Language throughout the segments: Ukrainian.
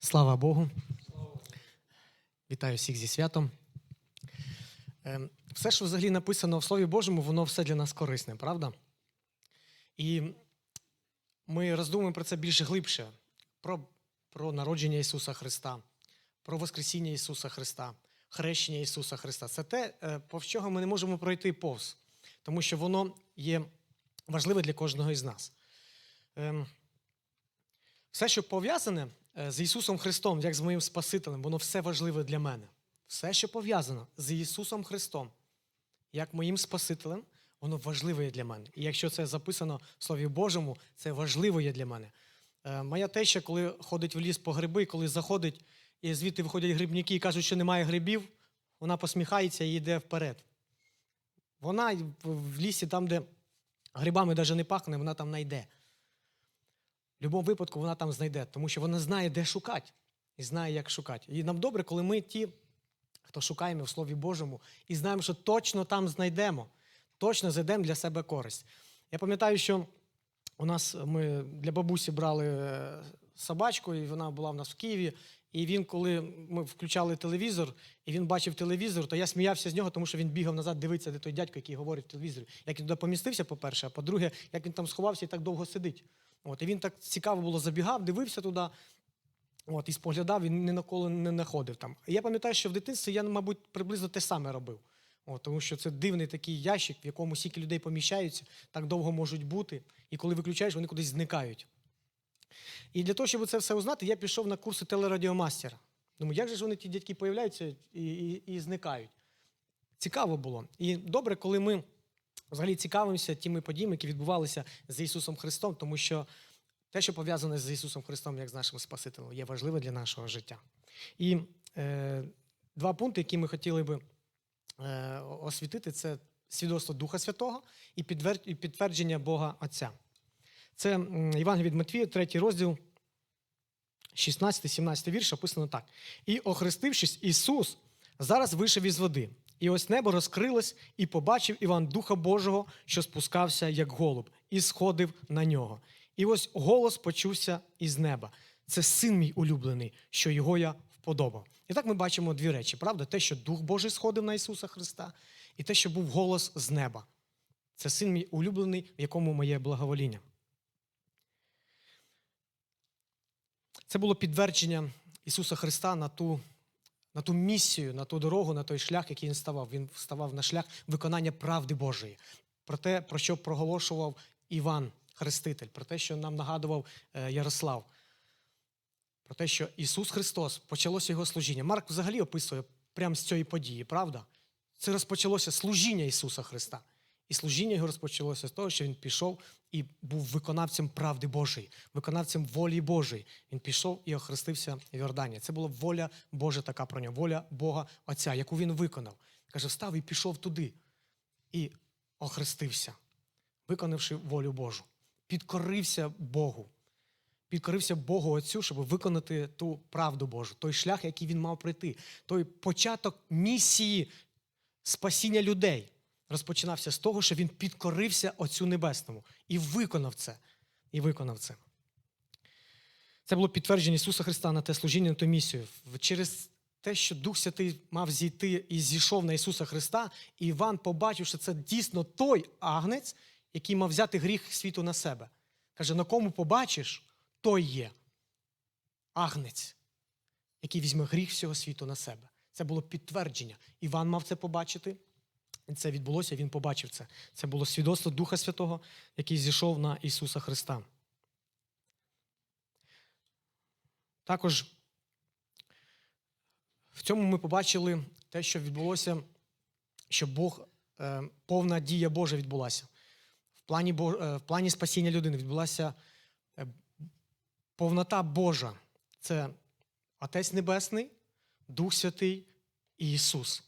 Слава Богу. Вітаю всіх зі святом. Ем, Все, що взагалі написано в Слові Божому, воно все для нас корисне, правда? І ми роздумуємо про це більш глибше: про, про народження Ісуса Христа, про Воскресіння Ісуса Христа, хрещення Ісуса Христа. Це те, е, повз чого ми не можемо пройти повз, тому що воно є важливе для кожного із нас. Ем, Все, що пов'язане з Ісусом Христом, як з моїм Спасителем, воно все важливе для мене. Все, що пов'язано з Ісусом Христом, як моїм Спасителем, воно важливе є для мене. І якщо це записано в Слові Божому, це важливо є для мене. Е, Моя теща, коли ходить в ліс по гриби, коли заходить, і звідти виходять грибники і кажуть, що немає грибів, вона посміхається і йде вперед. Вона в лісі, там, де грибами навіть не пахне, вона там знайде. Будь-якому випадку вона там знайде, тому що вона знає, де шукати, і знає, як шукати. І нам добре, коли ми ті, хто шукаємо в Слові Божому, і знаємо, що точно там знайдемо, точно знайдемо для себе користь. Я пам'ятаю, що у нас ми для бабусі брали е, собачку, і вона була в нас в Києві. І він, коли ми включали телевізор, і він бачив телевізор, то я сміявся з нього, тому що він бігав назад, дивиться, де той дядько, який говорить в телевізорі. Як він туди помістився, по-перше, а по-друге, як він там сховався і так довго сидить. От, і він так цікаво було забігав, дивився туди. От, і споглядав, він ні на коли не знаходив там. Я пам'ятаю, що в дитинстві я, мабуть, приблизно те саме робив. От, тому що це дивний такий ящик, в якому стільки людей поміщаються, так довго можуть бути, і коли виключаєш, вони кудись зникають. І для того, щоб це все узнати, я пішов на курси телерадіомастера. Думаю, як же ж вони ті дядьки появляються і, і, і зникають? Цікаво було. І добре, коли ми взагалі цікавимося тими подіями, які відбувалися з Ісусом Христом, тому що те, що пов'язане з Ісусом Христом, як з нашим Спасителем, є важливе для нашого життя. І е, два пункти, які ми хотіли би е, освітити, це свідоцтво Духа Святого і підтвердження Бога Отця. Це м, Євангелія від Матвія, третій розділ, 16-17 вірш, описано так. І, охрестившись, Ісус зараз вийшов із води. І ось небо розкрилось, і побачив Іван Духа Божого, що спускався, як голуб, і сходив на нього. І ось голос почувся із неба. Це син мій улюблений, що його я вподобав. І так ми бачимо дві речі: правда? Те, що Дух Божий сходив на Ісуса Христа, і те, що був голос з неба. Це син мій улюблений, в якому моє благовоління. Це було підтвердження Ісуса Христа на ту, на ту місію, на ту дорогу, на той шлях, який він ставав. Він вставав на шлях виконання правди Божої, про те, про що проголошував Іван Хреститель, про те, що нам нагадував е, Ярослав, про те, що Ісус Христос почалося його служіння. Марк взагалі описує прямо з цієї події, правда? Це розпочалося служіння Ісуса Христа. І служіння його розпочалося з того, що він пішов і був виконавцем правди Божої, виконавцем волі Божої. Він пішов і охрестився в Йордані. Це була воля Божа така про нього, воля Бога Отця, яку він виконав. Каже, встав і пішов туди і охрестився, виконавши волю Божу. Підкорився Богу. Підкорився Богу Отцю, щоб виконати ту правду Божу, той шлях, який він мав пройти, той початок місії спасіння людей розпочинався з того, що він підкорився Отцю Небесному і виконав це. І виконав це. Це було підтвердження Ісуса Христа на те служіння, на ту місію. Через те, що Дух Святий мав зійти і зійшов на Ісуса Христа, і Іван побачив, що це дійсно той агнець, який мав взяти гріх світу на себе. Каже: на кому побачиш, той є агнець, який візьме гріх всього світу на себе. Це було підтвердження. Іван мав це побачити. Це відбулося, він побачив це. Це було свідоцтво Духа Святого, який зійшов на Ісуса Христа. Також в цьому ми побачили те, що відбулося, що Бог, е, повна дія Божа відбулася. В плані, е, в плані спасіння людини відбулася е, повнота Божа. Це Отець Небесний, Дух Святий і Ісус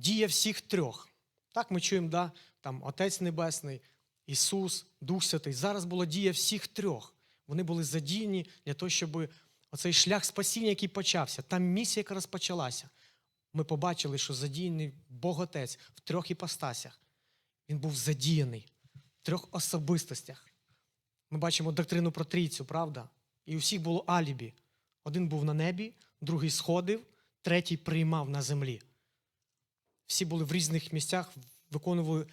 дія всіх трьох. Так ми чуємо, да? там Отець Небесний, Ісус, Дух Святий. Зараз була дія всіх трьох. Вони були задіяні для того, щоб оцей шлях спасіння, який почався, там місія, яка розпочалася. Ми побачили, що задіяний Бог Отець в трьох іпостасях. Він був задіяний в трьох особистостях. Ми бачимо доктрину про трійцю, правда? І у всіх було алібі. Один був на небі, другий сходив, третій приймав на землі. Всі були в різних місцях, виконували,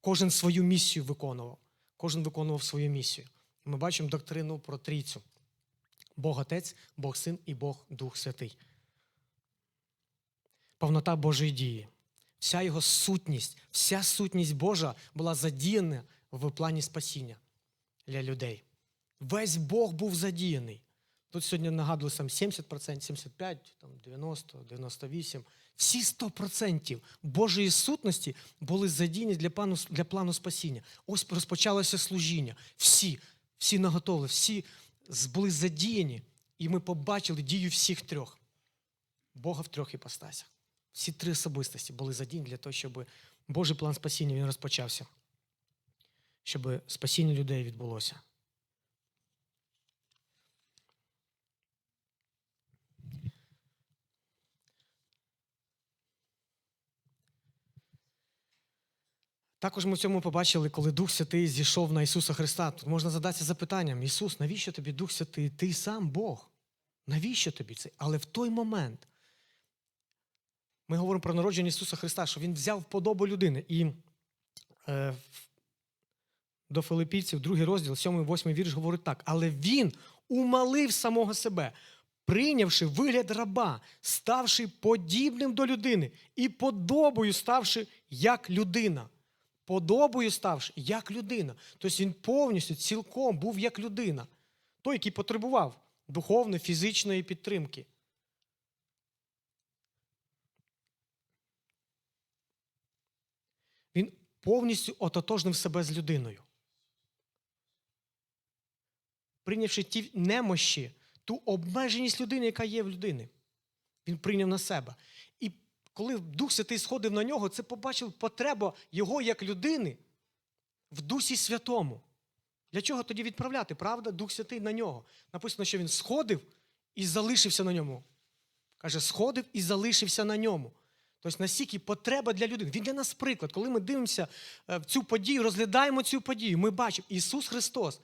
кожен свою місію виконував. Кожен виконував свою місію. Ми бачимо доктрину про трійцю: Бог Отець, Бог Син і Бог Дух Святий. Повнота Божої дії. Вся його сутність, вся сутність Божа була задіяна в плані спасіння для людей. Весь Бог був задіяний. Тут сьогодні нагадували там 70%, 75, там 90, 98. Всі 100% Божої сутності були задіяні для плану, для плану спасіння. Ось розпочалося служіння. Всі, всі наготовили, всі були задіяні, і ми побачили дію всіх трьох. Бога в трьох іпостасях. Всі три особистості були задіяні для того, щоб Божий план спасіння він розпочався, щоб спасіння людей відбулося. Також ми в цьому побачили, коли Дух Святий зійшов на Ісуса Христа. Тут можна задатися запитанням: Ісус, навіщо тобі Дух Святий? Ти сам Бог. Навіщо тобі це? Але в той момент ми говоримо про народження Ісуса Христа, що Він взяв подобу людини. І е, до Филиппійців, другий розділ, 7-8 вірш говорить так. Але Він умалив самого себе, прийнявши вигляд раба, ставши подібним до людини і подобою ставши як людина. Подобою ставши як людина. Тобто він повністю, цілком був як людина, той, який потребував духовної, фізичної підтримки. Він повністю ототожнив себе з людиною. Прийнявши ті немощі, ту обмеженість людини, яка є в людини, він прийняв на себе. Коли Дух Святий сходив на нього, це побачив потребу його як людини в Дусі Святому. Для чого тоді відправляти? Правда, Дух Святий на нього. Написано, що він сходив і залишився на ньому. Каже, сходив і залишився на ньому. Тобто, настільки потреба для людини. Він для нас приклад. Коли ми дивимося е, в цю подію, розглядаємо цю подію, ми бачимо Ісус Христос.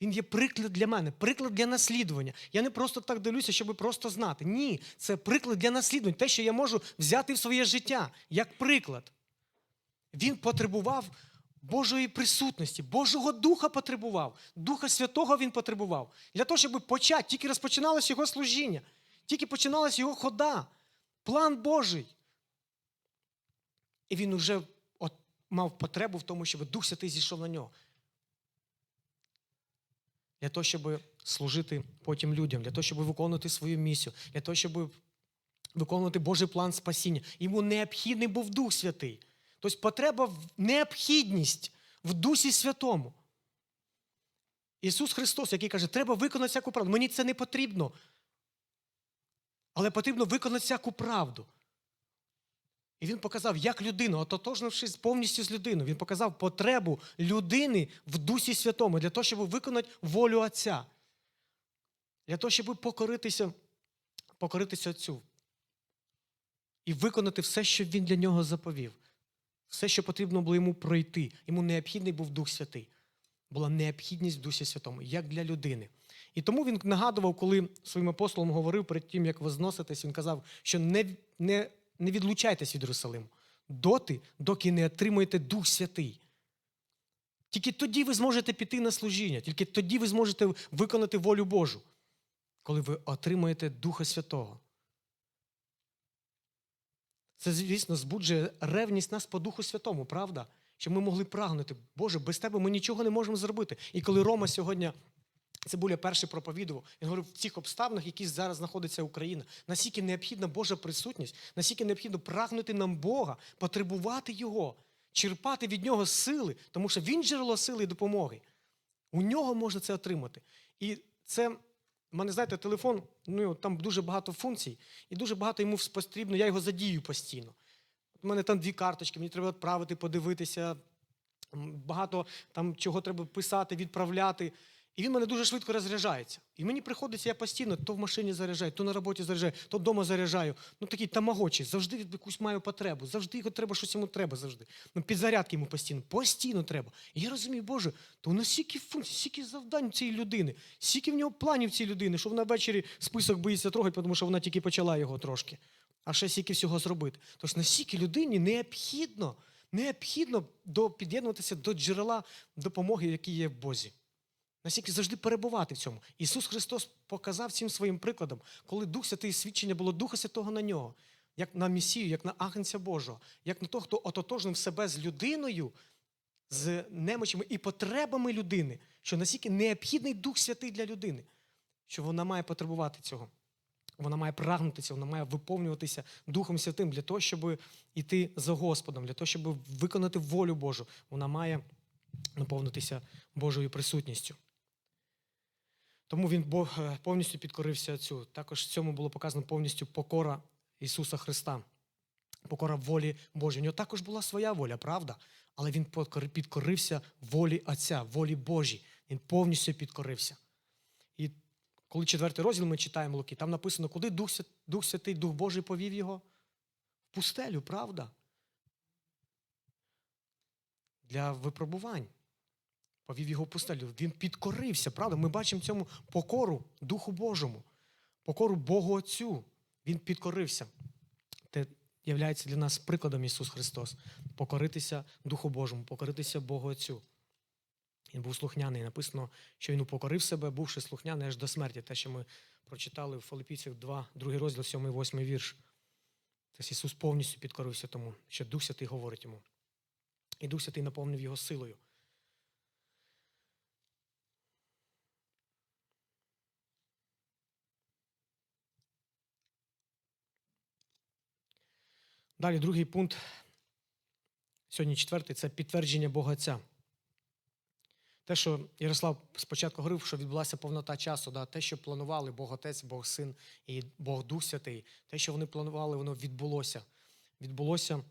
Він є приклад для мене, приклад для наслідування. Я не просто так дивлюся, щоб просто знати. Ні, це приклад для наслідування, те, що я можу взяти в своє життя як приклад. Він потребував Божої присутності, Божого Духа потребував, Духа Святого він потребував. Для того, щоб почати, тільки розпочиналось його служіння, тільки починалась його хода, план Божий. І він от мав потребу в тому, щоб Дух Святий зійшов на нього. Для того, щоб служити потім людям, для того, щоб виконувати свою місію, для того, щоб виконувати Божий план спасіння. Йому необхідний був Дух Святий. Тобто потреба необхідність в Дусі Святому. Ісус Христос, який каже, треба виконати всяку правду. Мені це не потрібно. Але потрібно виконати всяку правду. І він показав, як людина, ототожнившись повністю з людиною, він показав потребу людини в Дусі Святому для того, щоб виконати волю Отця. Для того, щоб покоритися, покоритися Отцю. І виконати все, що він для нього заповів. Все, що потрібно було йому пройти. Йому необхідний був Дух Святий. Була необхідність в Дусі Святому, як для людини. І тому він нагадував, коли своїм апостолам говорив перед тим, як возноситись, він казав, що не, не, не відлучайтесь від Єрусалиму доти, доки не отримаєте Дух Святий. Тільки тоді ви зможете піти на служіння, тільки тоді ви зможете виконати волю Божу, коли ви отримаєте Духа Святого. Це, звісно, збуджує ревність нас по Духу Святому, правда? Щоб ми могли прагнути, Боже, без тебе ми нічого не можемо зробити. І коли Рома сьогодні, це буля перший проповідував, він говорив, в цих обставинах, які зараз знаходиться Україна, наскільки необхідна Божа присутність, наскільки необхідно прагнути нам Бога, потребувати Його, черпати від Нього сили, тому що Він джерело сили і допомоги. У нього можна це отримати. І це, в мене, знаєте, телефон, ну там дуже багато функцій, і дуже багато йому потрібно, я його задію постійно. У мене там дві карточки, мені треба відправити, подивитися. Багато там чого треба писати, відправляти. І він мене дуже швидко розряджається. І мені приходиться, я постійно то в машині заряджаю, то на роботі заряджаю, то вдома заряджаю. Ну такий тамагочі, завжди якусь маю потребу, завжди його треба, щось йому треба завжди. Ну, підзарядки йому постійно, постійно треба. І я розумію, Боже, то у нас стільки функцій, стільки завдань цієї людини, стільки в нього планів цієї людини, що вона ввечері список боїться трогати, тому що вона тільки почала його трошки. А ще стільки всього зробити. Тож настільки людині необхідно, необхідно до, під'єднуватися до джерела допомоги, які є в Бозі. Настільки завжди перебувати в цьому. Ісус Христос показав цим своїм прикладом, коли Дух Святий свідчення було Духа Святого на нього, як на Месію, як на Агнця Божого, як на того, хто ототожнив себе з людиною, з немочами і потребами людини, що настільки необхідний Дух Святий для людини, що вона має потребувати цього. Вона має прагнутися, вона має виповнюватися Духом Святим для того, щоб йти за Господом, для того, щоб виконати волю Божу. Вона має наповнитися Божою присутністю. Тому він е, повністю підкорився цю. Також в цьому було показано повністю покора Ісуса Христа, покора волі Божій. У нього також була своя воля, правда? Але він підкорився волі Отця, волі Божій. Він повністю підкорився. І коли четвертий розділ ми читаємо Луки, там написано, куди Дух, Дух Святий, Дух Божий повів його? В пустелю, правда? Для випробувань. Повів його пустелю. Він підкорився, правда? Ми бачимо цьому покору Духу Божому, покору Богу Отцю. Він підкорився. Це є для нас прикладом Ісус Христос. Покоритися Духу Божому, покоритися Богу Отцю. Він був слухняний. Написано, що він упокорив себе, бувши слухняний аж до смерті. Те, що ми прочитали в Филиппійцях 2, 2 розділ, 7, 8 вірш. Тобто Ісус повністю підкорився тому, що Дух Святий говорить йому. І Дух Святий наповнив його силою. Далі другий пункт. Сьогодні четвертий це підтвердження Бога Отця. Те, що Ярослав спочатку говорив, що відбулася повнота часу, да, те, що планували Бог Отець, Бог Син і Бог Дух Святий, те, що вони планували, воно відбулося. Відбулося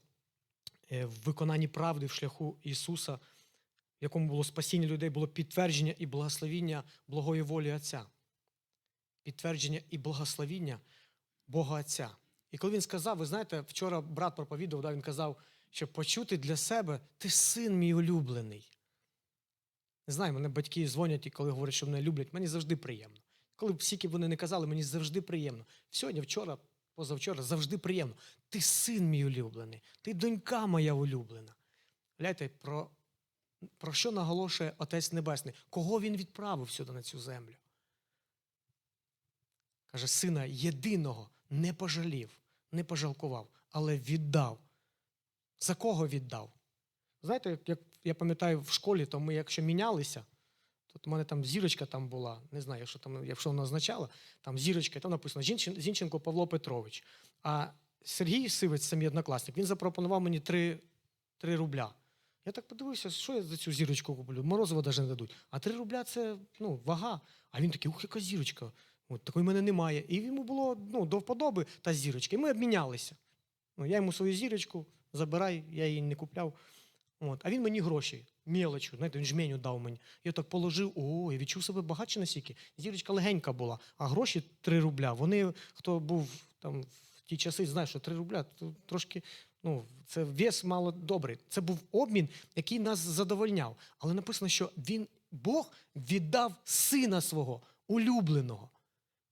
е, в виконанні правди в шляху Ісуса, в якому було спасіння людей, було підтвердження і благословіння благої волі Отця. Підтвердження і благословіння Бога Отця. І коли він сказав, ви знаєте, вчора брат проповідував, да, він казав, що почути для себе ти син мій улюблений. Не знаю, мене батьки дзвонять і коли говорять, що мене люблять, мені завжди приємно. Коли б скільки б вони не казали, мені завжди приємно. Сьогодні, вчора, позавчора, завжди приємно. Ти син мій улюблений, ти донька моя улюблена. Гляньте, про, про що наголошує Отець Небесний? Кого він відправив сюди на цю землю? Каже, сина єдиного не пожалів, не пожалкував, але віддав. За кого віддав? Знаєте, як я пам'ятаю в школі, то ми якщо мінялися, то в мене там зірочка там була, не знаю, що там, якщо вона означала, там зірочка, там написано Зінченко Павло Петрович. А Сергій Сивець, це мій однокласник, він запропонував мені 3, 3 рубля. Я так подивився, що я за цю зірочку куплю? Морозиво навіть не дадуть. А 3 рубля це ну, вага. А він такий, ух, яка зірочка. От, такої мене немає. І йому було ну, до вподоби та зірочка. І ми обмінялися. Ну, я йому свою зірочку забирай, я її не купляв. От. А він мені гроші, мелочу, знаєте, він жменю дав мені. Я так положив, о, я відчув себе багатше настільки. Зірочка легенька була, а гроші 3 рубля. Вони, хто був там в ті часи, знає, що 3 рубля то трошки, ну, це вес мало добрий. Це був обмін, який нас задовольняв. Але написано, що він, Бог віддав сина свого, улюбленого.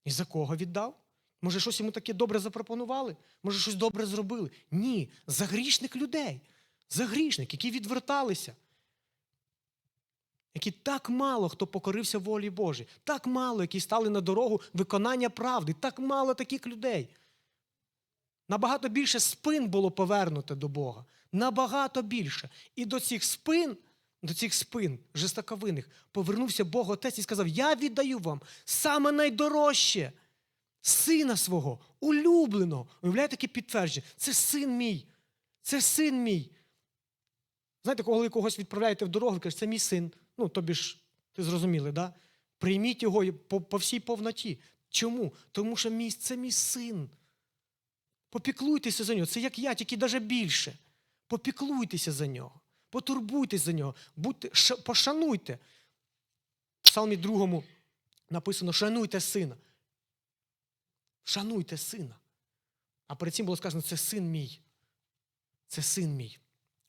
І за кого віддав? Може, щось йому таке добре запропонували? Може, щось добре зробили? Ні, за грішних людей, за грішних, які відверталися, які так мало хто покорився волі Божій, так мало, які стали на дорогу виконання правди, так мало таких людей. Набагато більше спин було повернуто до Бога. Набагато більше. І до цих спин, до цих спин жестоковинних повернувся Бог Отець і сказав: Я віддаю вам саме найдорожче сина свого, улюбленого. Уявляєте, таке підтвердження. Це син мій. Це син мій. Знаєте, коли когось відправляєте в дорогу, кажуть, це мій син. Ну, тобі ж, ти зрозуміли, да? Прийміть його по, по всій повноті. Чому? Тому що мій, це мій син. Попіклуйтеся за нього. Це як я, тільки навіть більше. Попіклуйтеся за нього. Потурбуйтесь за нього. Будьте, ша- пошануйте псалмі другому написано: шануйте сина. Шануйте сина. А перед цим було сказано, це син мій. Це син мій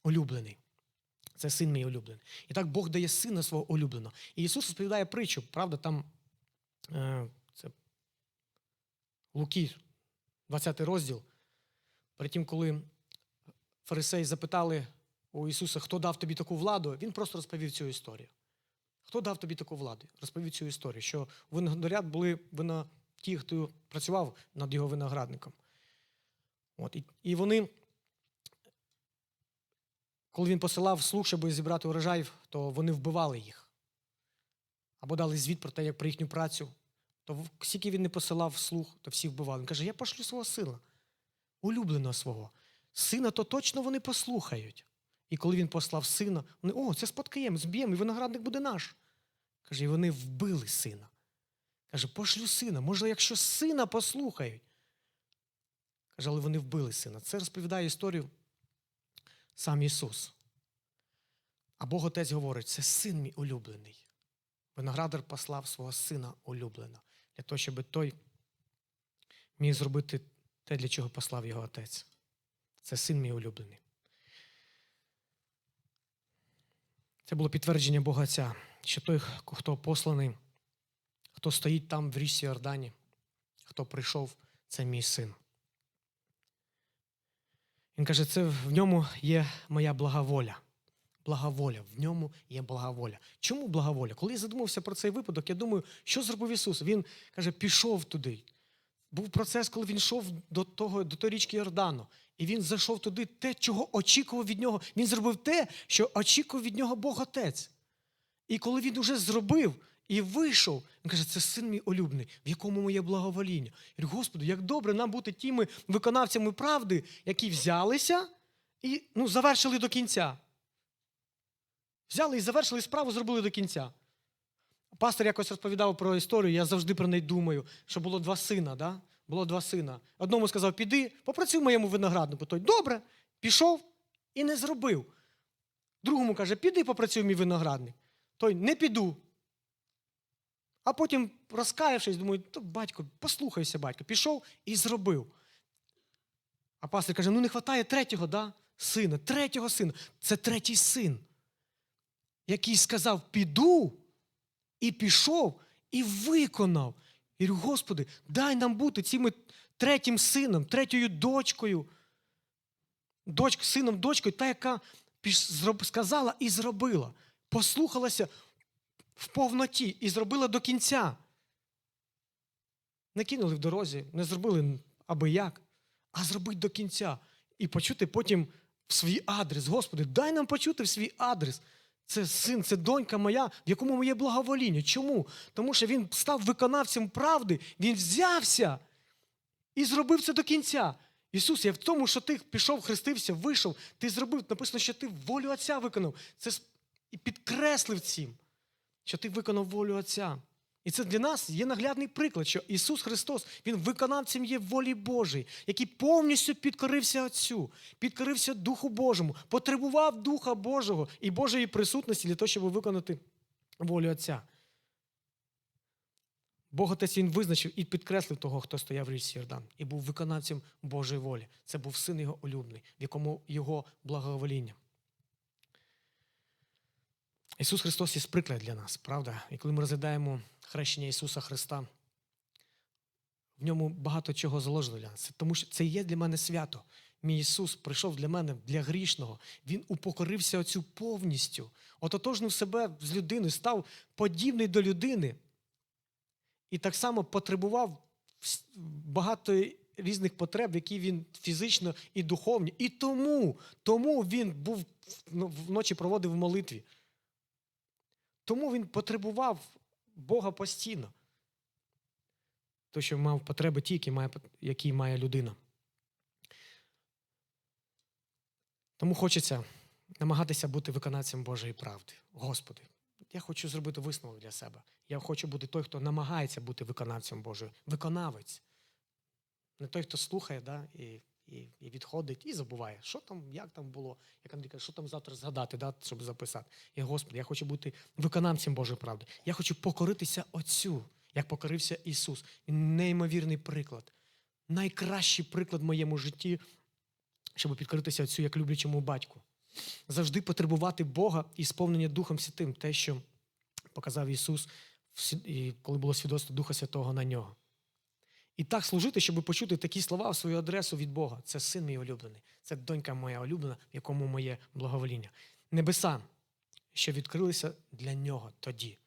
улюблений. Це син мій улюблений. І так Бог дає сина свого улюбленого. І Ісус розповідає притчу, правда, там е, це Луки, 20 розділ. Перед тим, коли фарисеї запитали у Ісуса, хто дав тобі таку владу, Він просто розповів цю історію. Хто дав тобі таку владу? Розповів цю історію, що виноградарят були вино, ті, хто працював над його виноградником. От, і, і вони, коли він посилав слуг, щоб зібрати урожай, то вони вбивали їх. Або дали звіт про те, як про їхню працю. То скільки він не посилав слуг, то всі вбивали. Він каже, я пошлю свого сина, улюбленого свого. Сина, то точно вони послухають. І коли він послав сина, вони, о, це спадкоєм, зб'ємо, і виноградник буде наш. Каже, і вони вбили сина. Каже, пошлю сина. Може, якщо сина послухають. Каже, але вони вбили сина. Це розповідає історію сам Ісус. А Бог Отець говорить, це син мій улюблений. Виноградар послав свого сина улюбленого, для того, щоб той міг зробити те, для чого послав його отець. Це син мій улюблений. Це було підтвердження Бога Отця, що той, хто посланий, хто стоїть там в річці Йордані, хто прийшов, це мій син. Він каже, це в ньому є моя благоволя. Благоволя, в ньому є благоволя. Чому благоволя? Коли я задумався про цей випадок, я думаю, що зробив Ісус? Він каже, пішов туди. Був процес, коли він йшов до того, до тої річки Йордану. І він зайшов туди, те, чого очікував від нього. Він зробив те, що очікував від нього Бог Отець. І коли він уже зробив і вийшов, він каже, це син мій улюблений, в якому моє благовоління. Я говорю, Господи, як добре нам бути тими виконавцями правди, які взялися і ну, завершили до кінця. Взяли і завершили справу, зробили до кінця. Пастор якось розповідав про історію, я завжди про неї думаю, що було два сина. Да? Було два сина. Одному сказав, піди, попрацюй в моєму винограднику. Той добре, пішов і не зробив. Другому каже, піди попрацюй в мій виноградник. Той не піду. А потім, розкаявшись, думаю, то батько, послухайся, батько, пішов і зробив. А пастор каже: ну не вистачає третього, да? сина, третього сина. Це третій син, який сказав: піду, і пішов, і виконав. І говорю, Господи, дай нам бути цим третім сином, третьою дочкою, дочк, сином, дочкою, та, яка сказала і зробила, послухалася в повноті і зробила до кінця. Не кинули в дорозі, не зробили аби як, а зробити до кінця. І почути потім в свій адрес. Господи, дай нам почути в свій адрес. Це син, це донька моя, в якому моє благовоління. Чому? Тому що він став виконавцем правди, він взявся і зробив це до кінця. Ісус, я в тому, що ти пішов, хрестився, вийшов, ти зробив, написано, що ти волю Отця виконав. Це і підкреслив цим, що ти виконав волю Отця. І це для нас є наглядний приклад, що Ісус Христос, Він виконавцем є волі Божої, який повністю підкорився Отцю, підкорився Духу Божому, потребував Духа Божого і Божої присутності для того, щоб виконати волю Отця. Бог Отець Він визначив і підкреслив того, хто стояв в річці Йордан, і був виконавцем Божої волі. Це був син його улюблений, в якому його благовоління. Ісус Христос є приклад для нас, правда? І коли ми розглядаємо хрещення Ісуса Христа, в ньому багато чого заложено для нас. Тому що це є для мене свято. Мій Ісус прийшов для мене, для грішного. Він упокорився оцю повністю, ототожнив себе з людиною, став подібний до людини. І так само потребував багато різних потреб, які він фізично і духовні. І тому, тому він був ну, вночі проводив в молитві. Тому він потребував Бога постійно. То, що мав потреби ті, які має, які має людина. Тому хочеться намагатися бути виконавцем Божої правди. Господи, я хочу зробити висновок для себе. Я хочу бути той, хто намагається бути виконавцем Божої. Виконавець. Не той, хто слухає да, і, і, і відходить, і забуває, що там, як там було, як Андрій каже, що там завтра згадати, да, щоб записати. І Господи, я хочу бути виконавцем Божої правди. Я хочу покоритися Отцю, як покорився Ісус. Неймовірний приклад. Найкращий приклад в моєму житті, щоб підкоритися Отцю як люблячому батьку. Завжди потребувати Бога і сповнення Духом Святим, те, що показав Ісус, коли було свідоцтво Духа Святого на нього. І так служити, щоб почути такі слова в свою адресу від Бога. Це син мій улюблений, це донька моя улюблена, в якому моє благовоління. Небеса, що відкрилися для нього тоді.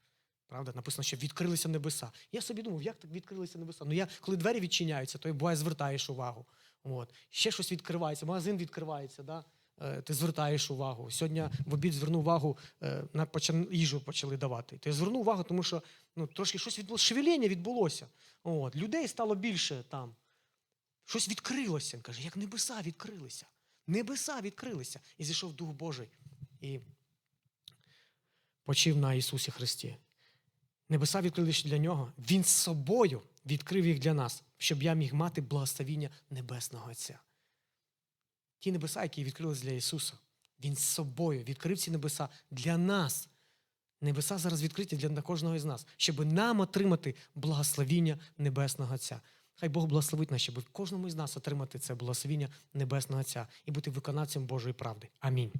Правда, написано, що відкрилися небеса. Я собі думав, як так відкрилися небеса? Ну я, коли двері відчиняються, то буває звертаєш увагу. От. Ще щось відкривається, магазин відкривається, да? Е, ти звертаєш увагу. Сьогодні в обід звернув увагу, е, на їжу почали давати. Я звернув увагу, тому що ну, трошки щось відбулося, шевеління відбулося. От. Людей стало більше там. Щось відкрилося. Він каже, як небеса відкрилися. Небеса відкрилися. І зійшов Дух Божий і почив на Ісусі Христі. Небеса відкрилися для нього. Він з собою відкрив їх для нас, щоб я міг мати благословіння Небесного Отця. Ті небеса, які відкрились для Ісуса, Він з собою відкрив ці небеса для нас. Небеса зараз відкриті для кожного із нас, щоб нам отримати благословіння Небесного Отця. Хай Бог благословить нас, щоб кожному із нас отримати це благословіння Небесного Отця і бути виконавцем Божої правди. Амінь.